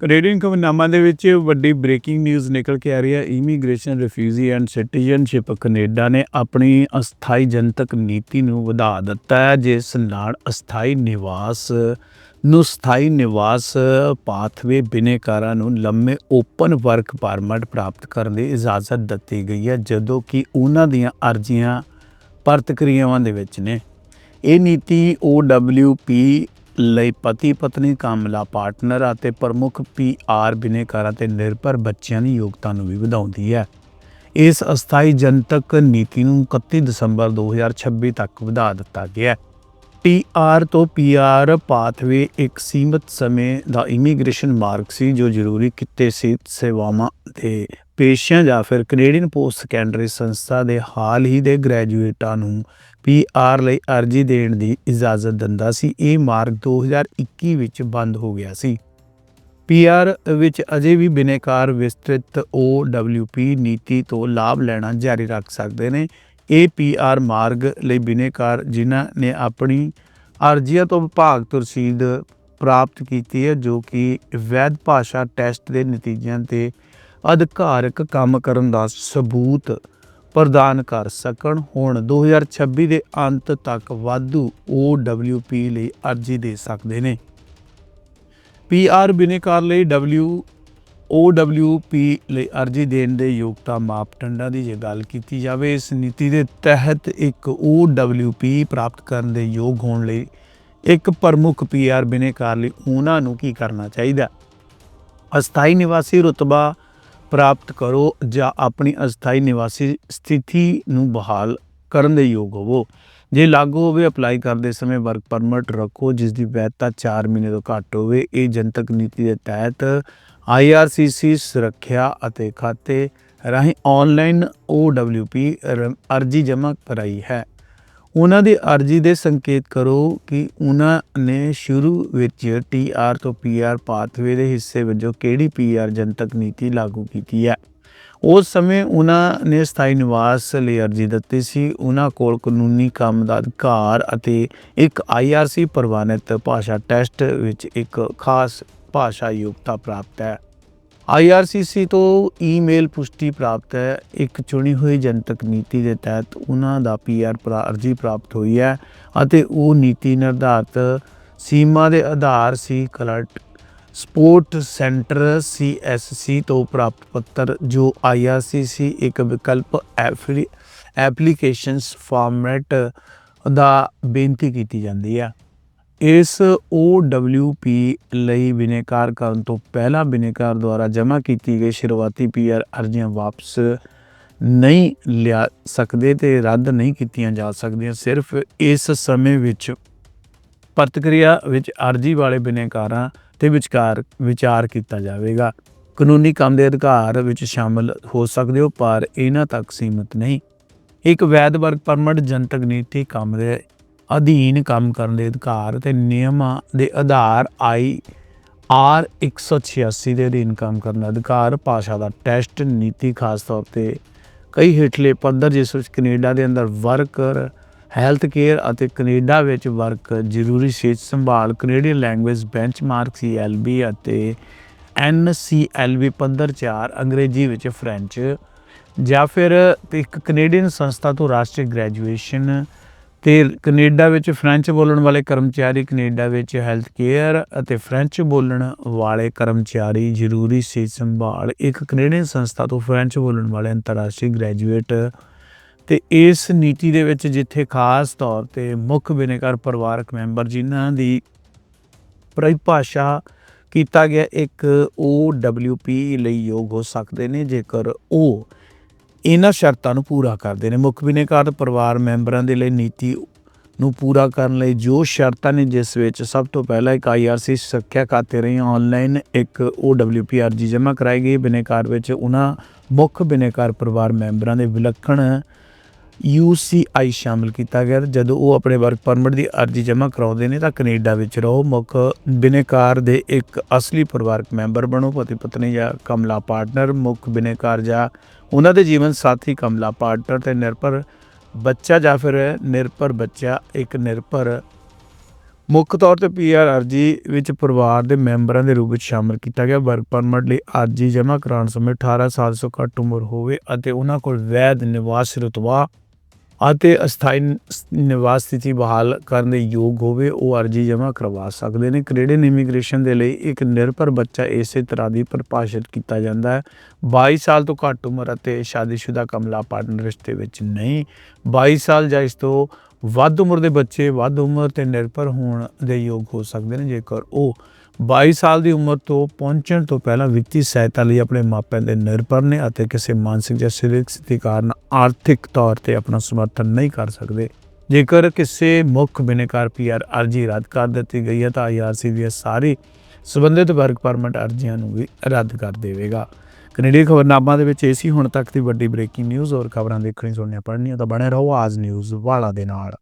Canadian ਖਬਰਨਾਮਾ ਦੇ ਵਿੱਚ ਵੱਡੀ ਬ੍ਰੇਕਿੰਗ ਨਿਊਜ਼ ਨਿਕਲ ਕੇ ਆ ਰਹੀ ਹੈ। Immigration refugee and citizenship Canada ਨੇ ਆਪਣੀ ਅਸਥਾਈ ਜਨਤਕ ਨੀਤੀ ਨੂੰ ਵਧਾ ਦਿੱਤਾ ਹੈ, ਜਿਸ ਨਾਲ ਅਸਥਾਈ ਨਿਵਾਸ ਨੂੰ ਸਥਾਈ ਨਿਵਾਸ ਪਾਥਵੇ ਬਿਨੇਕਾਰਾਂ ਨੂੰ ਲੰਮੇ ਓਪਨ ਵਰਕ ਪਰਮਿਟ ਪ੍ਰਾਪਤ ਕਰਨ ਦੀ ਇਜਾਜ਼ਤ ਦਿੱਤੀ ਗਈ ਹੈ, ਜਦੋਂ ਕਿ ਉਹਨਾਂ ਦੀਆਂ ਅਰਜ਼ੀਆਂ ਪ੍ਰਤੀਕਿਰਿਆਵਾਂ ਦੇ ਵਿੱਚ ਨੇ। ਇਹ ਨੀਤੀ OWP ਲਈ ਪਤੀ ਪਤਨੀ ਕਾਮਲਾ ਪਾਰਟਨਰ ਅਤੇ ਪ੍ਰਮੁੱਖ PR ਬਿਨੇਕਾਰਾਂ ਤੇ ਨਿਰਭਰ ਬੱਚਿਆਂ ਦੀ ਯੋਗਤਾ ਨੂੰ ਵੀ ਵਧਾਉਂਦੀ ਹੈ। ਇਸ ਅਸਥਾਈ ਜਨਤਕ ਨੀਤੀ ਨੂੰ 31 ਦਸੰਬਰ 2026 ਤੱਕ ਵਧਾ ਦਿੱਤਾ ਗਿਆ ਹੈ। PR ਤੋਂ PR ਪਾਥਵੇ ਇੱਕ ਸੀਮਤ ਸਮੇਂ ਦਾ ਇਮੀਗ੍ਰੇਸ਼ਨ ਮਾਰਗ ਸੀ ਜੋ ਜ਼ਰੂਰੀ ਕਿੱਤੇ ਸਿਹਤ ਸੇਵਾਵਾਂ ਦੇ ਪੇਸ਼ਿਆਂ ਜਾਂ ਫਿਰ ਕੈਨੇਡੀਅਨ ਪੋਸਟ ਸੈਕੰਡਰੀ ਸੰਸਥਾ ਦੇ ਹਾਲ ਹੀ ਦੇ ਗ੍ਰੈਜੂਏਟਾਂ ਨੂੰ PR ਲਈ ਅਰਜ਼ੀ ਦੇਣ ਦੀ ਇਜਾਜ਼ਤ ਦਿੰਦਾ ਸੀ। ਇਹ ਮਾਰਗ 2021 ਵਿੱਚ ਬੰਦ ਹੋ ਗਿਆ ਸੀ। PR ਵਿੱਚ ਅਜੇ ਵੀ ਬਿਨੇਕਾਰ ਵਿਸਤ੍ਰਿਤ OWP ਨੀਤੀ ਤੋਂ ਲਾਭ ਲੈਣਾ ਜਾਰੀ ਰੱਖ ਸਕਦੇ ਨੇ। ਇਹ PR ਮਾਰਗ ਲਈ ਬਿਨੇਕਾਰ ਜਿਨ੍ਹਾਂ ਨੇ ਆਪਣੀ ਅਰਜ਼ੀਆਂ ਤੋਂ ਵਿਭਾਗ ਤੋਂ ਰਸੀਦ ਪ੍ਰਾਪਤ ਕੀਤੀ ਹੈ, ਜੋ ਕਿ ਵੈਦ ਭਾਸ਼ਾ ਟੈਸਟ ਦੇ ਨਤੀਜਿਆਂ ਤੇ ਅਧਿਕਾਰਕ ਕੰਮ ਕਰਨ ਦਾ ਸਬੂਤ ਪ੍ਰਦਾਨ ਕਰ ਸਕਣ। ਹੁਣ 2026 ਦੇ ਅੰਤ ਤੱਕ ਵਾਧੂ OWP ਲਈ ਅਰਜ਼ੀ ਦੇ ਸਕਦੇ ਨੇ। PR ਬਿਨੇਕਾਰ ਲਈ W OWP ਲਈ ਅਰਜ਼ੀ ਦੇਣ ਦੇ ਯੋਗਤਾ ਮਾਪਦੰਡਾਂ ਦੀ ਜੇ ਗੱਲ ਕੀਤੀ ਜਾਵੇ, ਇਸ ਨੀਤੀ ਦੇ ਤਹਿਤ ਇੱਕ OWP ਪ੍ਰਾਪਤ ਕਰਨ ਦੇ ਯੋਗ ਹੋਣ ਲਈ ਇੱਕ ਪ੍ਰਮੁੱਖ PR ਬਿਨੇਕਾਰ ਲਈ ਉਹਨਾਂ ਨੂੰ ਕੀ ਕਰਨਾ ਚਾਹੀਦਾ? ਅਸਥਾਈ ਨਿਵਾਸੀ ਰੁਤਬਾ ਪ੍ਰਾਪਤ ਕਰੋ ਜਾਂ ਆਪਣੀ ਅਸਥਾਈ ਨਿਵਾਸੀ ਸਥਿਤੀ ਨੂੰ ਬਹਾਲ ਕਰਨ ਦੇ ਯੋਗ ਹੋਵੋ। ਜੇ ਲਾਗੂ ਹੋਵੇ ਅਪਲਾਈ ਕਰਦੇ ਸਮੇਂ ਵਰਕ ਪਰਮਿਟ ਰੱਖੋ, ਜਿਸ ਦੀ ਵੈਧਤਾ 4 ਮਹੀਨੇ ਤੋਂ ਘੱਟ ਹੋਵੇ। ਇਹ ਜਨਤਕ ਨੀਤੀ ਦੇ ਤਹਿਤ IRCC ਸੁਰੱਖਿਆ ਅਤੇ ਖਾਤੇ ਰਾਹੀਂ ਆਨਲਾਈਨ OWP ਰ- ਅਰਜ਼ੀ ਜਮ੍ਹਾਂ ਕਰਾਈ ਹੈ। ਉਹਨਾਂ ਦੀ ਅਰਜ਼ੀ ਦੇ ਸੰਕੇਤ ਕਰੋ ਕਿ ਉਹਨਾਂ ਨੇ ਸ਼ੁਰੂ ਵਿੱਚ TR ਤੋਂ PR ਪਾਥਵੇ ਦੇ ਹਿੱਸੇ ਵਜੋਂ ਕਿਹੜੀ PR ਜਨਤਕ ਨੀਤੀ ਲਾਗੂ ਕੀਤੀ ਹੈ। ਉਸ ਸਮੇਂ ਉਹਨਾਂ ਨੇ ਸਥਾਈ ਨਿਵਾਸ ਲਈ ਅਰਜ਼ੀ ਦਿੱਤੀ ਸੀ। ਉਹਨਾਂ ਕੋਲ ਕਾਨੂੰਨੀ ਕੰਮ ਦਾ ਅਧਿਕਾਰ ਅਤੇ ਇੱਕ IRC ਪ੍ਰਵਾਨਿਤ ਭਾਸ਼ਾ ਟੈਸਟ ਵਿੱਚ ਇੱਕ ਖਾਸ ਭਾਸ਼ਾ ਯੋਗਤਾ ਪ੍ਰਾਪਤ ਹੈ। IRCC ਤੋਂ ਈਮੇਲ ਪੁਸ਼ਟੀ ਪ੍ਰਾਪਤ ਹੈ। ਇੱਕ ਚੁਣੀ ਹੋਈ ਜਨਤਕ ਨੀਤੀ ਦੇ ਤਹਿਤ ਉਹਨਾਂ ਦਾ PR ਪ੍ਰਾ- ਅਰਜ਼ੀ ਪ੍ਰਾਪਤ ਹੋਈ ਹੈ ਅਤੇ ਉਹ ਨੀਤੀ ਨਿਰਧਾਰਤ ਸੀਮਾ ਦੇ ਆਧਾਰ ਸੀ। ਕਲਰਟ ਸਪੋਰਟ ਸੈਂਟਰ CSC ਤੋਂ ਪ੍ਰਾਪਤ ਪੱਤਰ, ਜੋ IRCC ਇੱਕ ਵਿਕਲਪ ਐਫਲੀ- ਐਪਲੀਕੇਸ਼ਨਸ ਫਾਰਮੈਟ ਦਾ ਬੇਨਤੀ ਕੀਤੀ ਜਾਂਦੀ ਹੈ ਇਸ OWP ਲਈ ਬਿਨੇਕਾਰ ਕਰਨ ਤੋਂ ਪਹਿਲਾਂ ਬਿਨੇਕਾਰ ਦੁਆਰਾ ਜਮ੍ਹਾਂ ਕੀਤੀ ਗਈ ਸ਼ੁਰੂਆਤੀ PR ਅਰਜ਼ੀਆਂ ਵਾਪਸ ਨਹੀਂ ਲਿਆ ਸਕਦੇ ਤੇ ਰੱਦ ਨਹੀਂ ਕੀਤੀਆਂ ਜਾ ਸਕਦੀਆਂ। ਸਿਰਫ ਇਸ ਸਮੇਂ ਵਿੱਚ ਪ੍ਰਤੀਕਿਰਿਆ ਵਿੱਚ ਅਰਜ਼ੀ ਵਾਲੇ ਬਿਨੇਕਾਰਾਂ ਤੇ ਵਿਚਕਾਰ ਵਿਚਾਰ ਕੀਤਾ ਜਾਵੇਗਾ। ਕਾਨੂੰਨੀ ਕੰਮ ਦੇ ਅਧਿਕਾਰ ਵਿੱਚ ਸ਼ਾਮਲ ਹੋ ਸਕਦੇ ਹੋ, ਪਰ ਇਹਨਾਂ ਤੱਕ ਸੀਮਿਤ ਨਹੀਂ। ਇੱਕ ਵੈਦ ਵਰਕ ਪਰਮਿਟ ਜਨਤਕ ਨੀਤੀ ਕੰਮ ਦੇ ਅਧੀਨ ਕੰਮ ਕਰਨ ਦੇ ਅਧਿਕਾਰ ਤੇ ਨਿਯਮਾਂ ਦੇ ਆਧਾਰ ਆਈ ਆਰ 186 ਦੇ ਅਧੀਨ ਕੰਮ ਕਰਨ ਦਾ ਅਧਿਕਾਰ, ਭਾਸ਼ਾ ਦਾ ਟੈਸਟ, ਨੀਤੀ ਖਾਸ ਤੌਰ ਤੇ ਕਈ ਹੇਠਲੇ ਪੱਧਰ, ਜਿਸ ਵਿੱਚ ਕੈਨੇਡਾ ਦੇ ਅੰਦਰ ਵਰਕਰ ਹੈਲਥ ਕੇਅਰ ਅਤੇ ਕੈਨੇਡਾ ਵਿੱਚ ਵਰਕ ਜ਼ਰੂਰੀ ਸਿਹਤ ਸੰਭਾਲ ਕੈਨੇਡੀਅਨ ਲੈਂਗੁਏਜ ਬੈਂਚਮਾਰਕ CLB ਅਤੇ NCLB ਪੱਧਰ 4 ਅੰਗਰੇਜ਼ੀ ਵਿੱਚ ਫ੍ਰੈਂਚ ਜਾਂ ਫਿਰ ਇੱਕ ਕੈਨੇਡੀਅਨ ਸੰਸਥਾ ਤੋਂ ਰਾਸ਼ਟਰੀ ਗ੍ਰੈਜੂਏਸ਼ਨ ਤੇ ਕੈਨੇਡਾ ਵਿੱਚ ਫ੍ਰੈਂਚ ਬੋਲਣ ਵਾਲੇ ਕਰਮਚਾਰੀ, ਕੈਨੇਡਾ ਵਿੱਚ ਹੈਲਥ ਕੇਅਰ ਅਤੇ ਫ੍ਰੈਂਚ ਬੋਲਣ ਵਾਲੇ ਕਰਮਚਾਰੀ ਜ਼ਰੂਰੀ ਸਿਹਤ ਸੰਭਾਲ ਇੱਕ ਕੈਨੇਡੀਅਨ ਸੰਸਥਾ ਤੋਂ ਫ੍ਰੈਂਚ ਬੋਲਣ ਵਾਲੇ ਅੰਤਰਰਾਸ਼ਟਰੀ ਗ੍ਰੈਜੂਏਟ ਤੇ ਇਸ ਨੀਤੀ ਦੇ ਵਿੱਚ ਜਿੱਥੇ ਖਾਸ ਤੌਰ ਤੇ ਮੁੱਖ ਬਿਨੇਕਾਰ ਪਰਿਵਾਰਕ ਮੈਂਬਰ ਜਿਨ੍ਹਾਂ ਦੀ ਪਰਿਭਾਸ਼ਾ ਕੀਤਾ ਗਿਆ, ਇੱਕ OWP ਲਈ ਯੋਗ ਹੋ ਸਕਦੇ ਨੇ, ਜੇਕਰ ਉਹ ਇਹਨਾਂ ਸ਼ਰਤਾਂ ਨੂੰ ਪੂਰਾ ਕਰਦੇ ਨੇ। ਮੁੱਖ ਬਿਨੇਕਾਰ ਪਰਿਵਾਰ ਮੈਂਬਰਾਂ ਦੇ ਲਈ ਨੀਤੀ ਨੂੰ ਪੂਰਾ ਕਰਨ ਲਈ ਜੋ ਸ਼ਰਤਾਂ ਨੇ, ਜਿਸ ਵਿੱਚ ਸਭ ਤੋਂ ਪਹਿਲਾਂ ਇੱਕ IRC ਸੁਰੱਖਿਆ ਖਾਤੇ ਰਹੀ ਆਨਲਾਈਨ ਇੱਕ OWP ਅਰਜ਼ੀ ਜਮ੍ਹਾਂ ਕਰਾਈ ਗਈ। ਬਿਨੇਕਾਰ ਵਿੱਚ ਉਹਨਾਂ ਮੁੱਖ ਬਿਨੇਕਾਰ ਪਰਿਵਾਰ ਮੈਂਬਰਾਂ ਦੇ ਵਿਲੱਖਣ UCI ਸ਼ਾਮਲ ਕੀਤਾ ਗਿਆ ਜਦੋਂ ਉਹ ਆਪਣੇ ਵਰਕ ਪਰਮਿਟ ਦੀ ਅਰਜ਼ੀ ਜਮ੍ਹਾਂ ਕਰਾਉਂਦੇ ਨੇ ਤਾਂ ਕੈਨੇਡਾ ਵਿੱਚ ਰਹੋ। ਮੁੱਖ ਬਿਨੇਕਾਰ ਦੇ ਇੱਕ ਅਸਲੀ ਪਰਿਵਾਰਕ ਮੈਂਬਰ ਬਣੋ, ਪਤੀ ਪਤਨੀ ਜਾਂ ਕਮਲਾ ਪਾਰਟਨਰ ਮੁੱਖ ਬਿਨੇਕਾਰ ਜਾਂ ਉਹਨਾਂ ਦੇ ਜੀਵਨ ਸਾਥੀ ਕਮਲਾ ਪਾਰਟਨਰ ਤੇ ਨਿਰਭਰ ਬੱਚਾ ਜਾਂ ਫਿਰ ਨਿਰਭਰ ਬੱਚਾ, ਇੱਕ ਨਿਰਭਰ ਮੁੱਖ ਤੌਰ ਤੇ ਪੀਆਰ ਅਰਜੀ ਵਿੱਚ ਪਰਿਵਾਰ ਦੇ ਮੈਂਬਰਾਂ ਦੇ ਰੂਪ ਵਿੱਚ ਸ਼ਾਮਲ ਕੀਤਾ ਗਿਆ। ਵਰਕ ਪਰਮਿਟ ਲਈ ਅਰਜੀ ਜਮ੍ਹਾਂ ਕਰਾਉਣ ਸਮੇਂ 18 ਸਾਲ ਤੋਂ ਘੱਟ ਉਮਰ ਹੋਵੇ ਅਤੇ ਉਹਨਾਂ ਕੋਲ ਵੈਧ ਨਿਵਾਸ ਰੁਤਬਾ ਅਤੇ ਅਸਥਾਈ ਨਿਵਾਸ ਸਥਿਤੀ ਬਹਾਲ ਕਰਨ ਦੇ ਯੋਗ ਹੋਵੇ, ਉਹ ਅਰਜੀ ਜਮ੍ਹਾਂ ਕਰਵਾ ਸਕਦੇ ਨੇ। ਕੈਨੇਡੀਅਨ ਇਮੀਗ੍ਰੇਸ਼ਨ ਦੇ ਲਈ ਇੱਕ ਨਿਰਭਰ ਬੱਚਾ ਇਸੇ ਤਰ੍ਹਾਂ ਦੀ ਪਰਿਭਾਸ਼ਿਤ ਕੀਤਾ ਜਾਂਦਾ ਹੈ। 22 ਸਾਲ ਤੋਂ ਘੱਟ ਉਮਰ ਅਤੇ ਸ਼ਾਦੀशुदा ਕਮਲਾ ਪਾਰਟਨਰ ਰਿਸ਼ਤੇ ਵਿੱਚ ਨਹੀਂ। 22 ਸਾਲ ਜਾਂ ਇਸ ਤੋਂ ਵੱਧ ਉਮਰ ਦੇ ਬੱਚੇ ਵੱਧ ਉਮਰ ਤੇ ਨਿਰਭਰ ਹੋਣ ਦੇ ਯੋਗ ਹੋ ਸਕਦੇ ਨੇ, ਜੇਕਰ ਉਹ 22 ਸਾਲ ਦੀ ਉਮਰ ਤੋਂ ਪਹੁੰਚਣ ਤੋਂ ਪਹਿਲਾਂ ਵਿੱਤੀ ਸਹਾਇਤਾ ਲਈ ਆਪਣੇ ਮਾਪਿਆਂ ਦੇ ਨਿਰਭਰ ਨੇ ਅਤੇ ਕਿਸੇ ਮਾਨਸਿਕ ਜਾਂ ਸਰੀਰਕ ਸਥਿਤੀ ਕਾਰਨ ਆਰਥਿਕ ਤੌਰ ਤੇ ਆਪਣਾ ਸਮਰਥਨ ਨਹੀਂ ਕਰ ਸਕਦੇ। ਜੇਕਰ ਕਿਸੇ ਮੁੱਖ ਬਿਨੇਕਾਰ ਪੀਆਰ ਅਰਜੀ ਰੱਦ ਕਰ ਦਿੱਤੀ ਗਈ ਹੈ ਤਾਂ ਆਈਆਰਸੀ ਦੀਆਂ ਸਾਰੀ ਸੰਬੰਧਿਤ ਵਰਕ ਪਰਮਿਟ ਅਰਜ਼ੀਆਂ ਨੂੰ ਵੀ ਰੱਦ ਕਰ ਦੇਵੇਗਾ। ਕੈਨੇਡੀਅਨ ਖਬਰਨਾਮਾ ਦੇ ਵਿੱਚ ਏਸੀ ਹੁਣ ਤੱਕ ਦੀ ਵੱਡੀ ਬ੍ਰੇਕਿੰਗ ਨਿਊਜ਼ ਔਰ ਖਬਰਾਂ ਦੇਖਣੀ ਸੁਣਨੀਆਂ ਪੜ੍ਹਨੀਆਂ ਤਾਂ ਬਣੇ ਰਹੋ ਆਜ ਨਿਊਜ਼ ਵਾਲਾ ਦੇ ਨਾਲ।